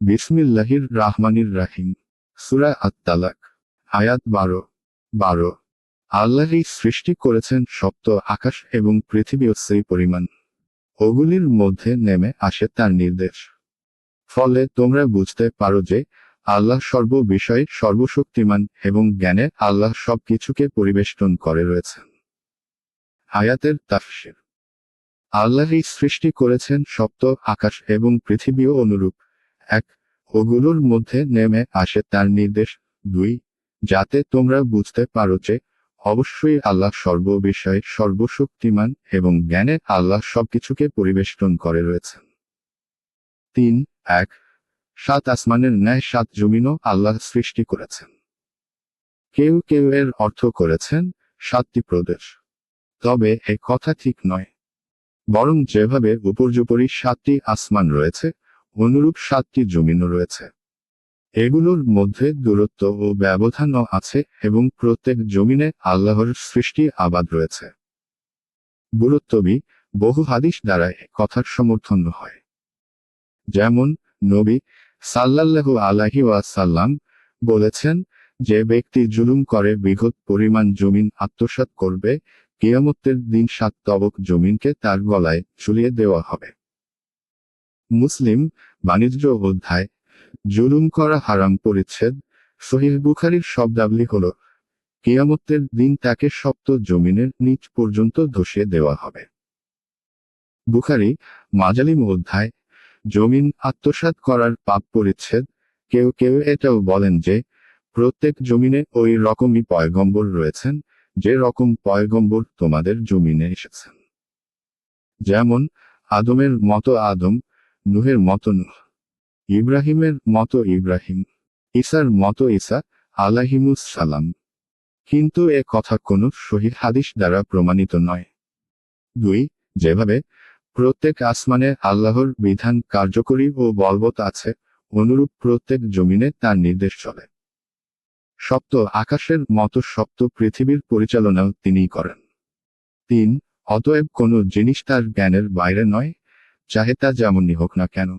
বিসমিল্লাহির রাহমানির রাহিম। সুরা আত তালাক আয়াত বারো। বারো। আল্লাহই সৃষ্টি করেছেন সপ্ত আকাশ এবং পৃথিবীও সেই পরিমাণ। ওগুলির মধ্যে নেমে আসে তার নির্দেশ। ফলে তোমরা বুঝতে পারো যে, আল্লাহ সর্ব বিষয়ে সর্বশক্তিমান এবং জ্ঞানে আল্লাহ সব কিছুকে পরিবেষ্টন করে রয়েছেন। আয়াতের তাফসির। আল্লাহই সৃষ্টি করেছেন সপ্ত আকাশ এবং পৃথিবীও অনুরূপ। এক, ওগুলোর মধ্যে নেমে আসে তার নির্দেশ। দুই, যাতে তোমরা বুঝতে পারো যে অবশ্যই আল্লাহ সর্ব বিষয়ে সর্বশক্তিমান এবং জ্ঞানে আল্লাহ সবকিছুকে পরিবেষ্টন করে রয়েছেন। তিন, এক, সাত আসমানের ন্যায় সাত জমিনও আল্লাহ সৃষ্টি করেছেন। কেউ কেউ এর অর্থ করেছেন সাতটি প্রদেশ। তবে এ কথা ঠিক নয়। বরং যেভাবে উপর্যুপরি সাতটি আসমান রয়েছে অনুরূপ সাতটি জমিনও রয়েছে। এগুলোর মধ্যে দূরত্ব ও ব্যবধানও আছে এবং প্রত্যেক জমিনে আল্লাহর সৃষ্টি আবাদ রয়েছে। গুরুত্ববি, বহু হাদিস দ্বারা কথার সমর্থন হয়। যেমন, নবী সাল্লাল্লাহু আলাহি ওয়াসাল্লাম বলেছেন, যে ব্যক্তি জুলুম করে বৃহৎ পরিমাণ জমিন আত্মসাৎ করবে, কিয়ামতের দিন সাত তবক জমিনকে তার গলায় ঝুলিয়ে দেওয়া হবে। মুসলিম, বাণিজ্য অধ্যায়, জুলুম করা হারাম পরিচ্ছেদ, সহিহ বুখারির শব্দাবলী হল, কিয়ামতের দিন তাকে সপ্ত জমিনের নিচ পর্যন্ত ধসিয়ে দেওয়া হবে। বুখারি, মাজালিম অধ্যায়, জমিন আত্মসাৎ করার পাপ পরিচ্ছেদ, কেউ কেউ এটাও বলেন যে, প্রত্যেক জমিনে ওই রকমই পয়গম্বর রয়েছেন, যে রকম পয়গম্বর তোমাদের জমিনে এসেছেন। যেমন, আদমের মতো আদম নুহের মতো নুহ। ইব্রাহিমের মতো ইব্রাহিম। ঈসার মতো ঈসা আলাহিমুস সালাম। কিন্তু এ কথা কোনো শহীদ হাদিস দ্বারা প্রমাণিত নয়। দুই, যেভাবে প্রত্যেক আসমানে আল্লাহর বিধান কার্যকরী ও বলবৎ আছে, অনুরূপ প্রত্যেক জমিনে তার নির্দেশ চলে। সপ্ত, আকাশের মতো সপ্ত পৃথিবীর পরিচালনাও তিনিই করেন। তিন, অতএব কোনো জিনিস তার জ্ঞানের বাইরে নয় চাহে তা যেমনই হোক না কেন।